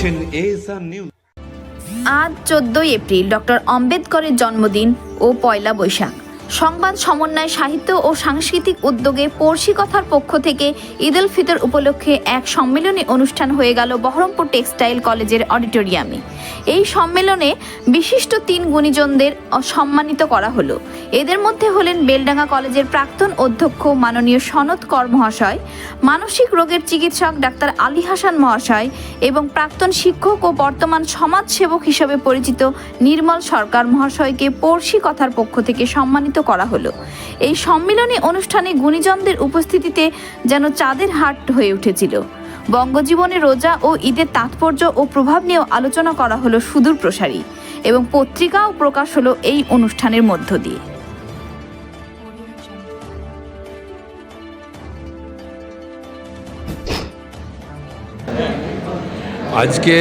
দেখছেন নিউজ আজ চোদ্দই এপ্রিল ডক্টর আম্বেদকরের জন্মদিন ও পয়লা বৈশাখ। সংবাদ, সমন্বয়, সাহিত্য ও সাংস্কৃতিক উদ্যোগে পড়শি কথার পক্ষ থেকে ঈদ উল ফিতর উপলক্ষে এক সম্মেলনী অনুষ্ঠান হয়ে গেল বহরমপুর টেক্সটাইল কলেজের অডিটোরিয়ামে। এই সম্মেলনে বিশিষ্ট তিন গুণীজনদের সম্মানিত করা হলো। এদের মধ্যে হলেন বেলডাঙ্গা কলেজের প্রাক্তন অধ্যক্ষ মাননীয় সনৎ কর মহাশয়, মানসিক রোগের চিকিৎসক ডাক্তার আলী হাসান মহাশয় এবং প্রাক্তন শিক্ষক ও বর্তমান সমাজসেবক হিসেবে পরিচিত নির্মল সরকার মহাশয়কে পড়শি কথার পক্ষ থেকে সম্মানিত করা হলো। এই সম্মিলনী অনুষ্ঠানে গুণীজনদের উপস্থিতিতে যেন চাঁদের হাট হয়ে উঠেছিল। বঙ্গজীবনে রোজা ও ঈদের তাৎপর্য ও প্রভাব নিয়েও আলোচনা করা হলো সুদূর প্রসারী এবং পত্রিকাও প্রকাশ হলো এই অনুষ্ঠানের মধ্য দিয়ে। আজকে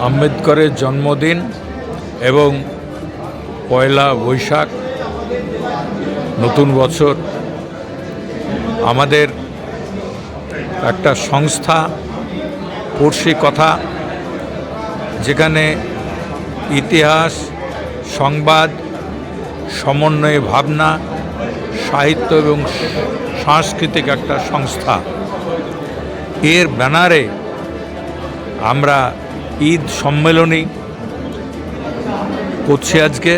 আম্বেদকরের জন্মদিন এবং পয়লা বৈশাখ, নতুন বছর। আমাদের একটা সংস্থা, পড়শি কথা, যেখানে ইতিহাস, সংবাদ, সমন্বয়ে ভাবনা, সাহিত্য এবং সাংস্কৃতিক একটা সংস্থা। এর ব্যানারে আমরা ঈদ সম্মেলনী করছি আজকে।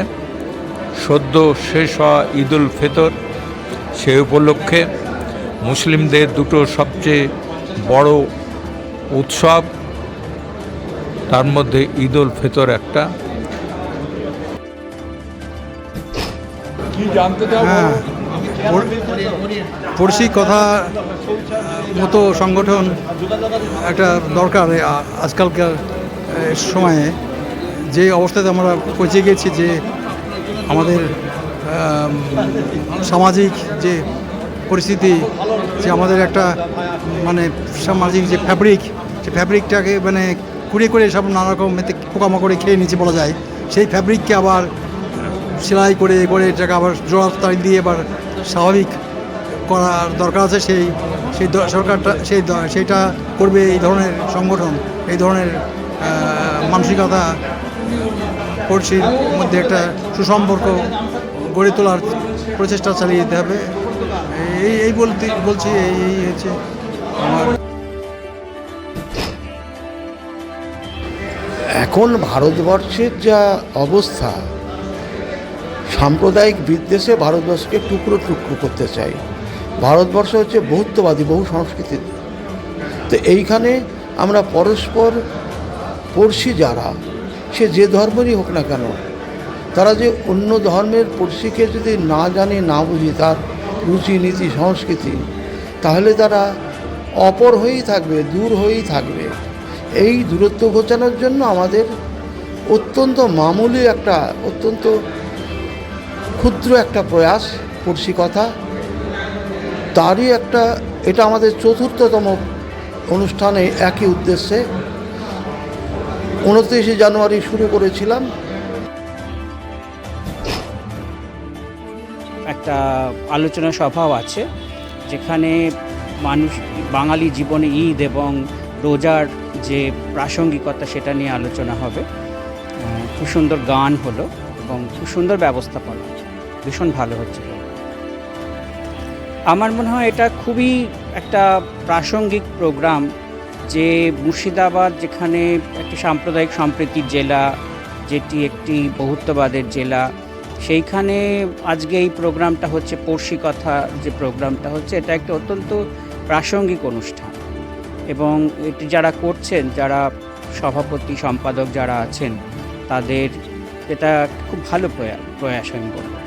সদ্য শেষ হওয়া ঈদ উল ফিতর সে উপলক্ষে মুসলিমদের দুটো সবচেয়ে বড় উৎসব তার মধ্যে ঈদ উল ফিতর একটা। হ্যাঁ পড়শি কথা মতো সংগঠন একটা দরকার আজকালকার সময়ে। যে অবস্থাতে আমরা পৌঁছে গেছি যে আমাদের সামাজিক যে পরিস্থিতি, যে আমাদের একটা মানে সামাজিক যে ফ্যাব্রিক সে ফ্যাব্রিকটাকে মানে কুড়িয়ে করে সব নানা রকম এতে পোকামাকড়ে খেয়ে নিচ্ছে বলা যায়। সেই ফ্যাব্রিককে আবার সেলাই করে করে এটাকে আবার জোড়া তারিখ দিয়ে এবার স্বাভাবিক করার দরকার আছে। সেই সেই সরকারটা, সেই সেইটা করবে এই ধরনের সংগঠন, এই ধরনের মানসিকতা পড়শির মধ্যে একটা সুসম্পর্ক গড়ে তোলার প্রচেষ্টা চালিয়ে যেতে হবে। এই এই বলতে, বলছি, এই এই হচ্ছে আমার এখন ভারতবর্ষের যা অবস্থা, সাম্প্রদায়িক বিদ্বেষে ভারতবর্ষকে টুকরো টুকরো করতে চাই। ভারতবর্ষ হচ্ছে বহুত্ববাদী, বহু সংস্কৃতির। তো এইখানে আমরা পরস্পর পড়শি যারা সে যে ধর্মেরই হোক না কেন, তারা যে অন্য ধর্মের পড়শিকে যদি না জানে, না বুঝি তার রুচি, নীতি, সংস্কৃতি, তাহলে তারা অপর হয়েই থাকবে, দূর হয়েই থাকবে। এই দূরত্ব ঘোচানোর জন্য আমাদের অত্যন্ত মামুলি একটা, অত্যন্ত ক্ষুদ্র একটা প্রয়াস, পড়শি কথা। তারই একটা, এটা আমাদের চতুর্থতম অনুষ্ঠানে একই উদ্দেশ্যে উনত্রিশে জানুয়ারি শুরু করেছিলাম। একটা আলোচনা সভাও আছে, যেখানে মানুষ, বাঙালি জীবনে ঈদ এবং রোজার যে প্রাসঙ্গিকতা সেটা নিয়ে আলোচনা হবে। খুব সুন্দর গান হলো এবং খুব সুন্দর ব্যবস্থাপনা ভীষণ ভালো হচ্ছে। আমার মনে হয় এটা খুবই একটা প্রাসঙ্গিক প্রোগ্রাম যে মুর্শিদাবাদ যেখানে একটি সাম্প্রদায়িক সম্প্রীতির জেলা, যেটি একটি বহুত্ববাদের জেলা, সেইখানে আজকে এই প্রোগ্রামটা হচ্ছে পড়শি কথা যে প্রোগ্রামটা হচ্ছে, এটা একটা অত্যন্ত প্রাসঙ্গিক অনুষ্ঠান। এবং এটি যারা করছেন, যারা সভাপতি, সম্পাদক যারা আছেন, তাদের এটা খুব ভালো প্রয়াস প্রয়াস আমি বলব।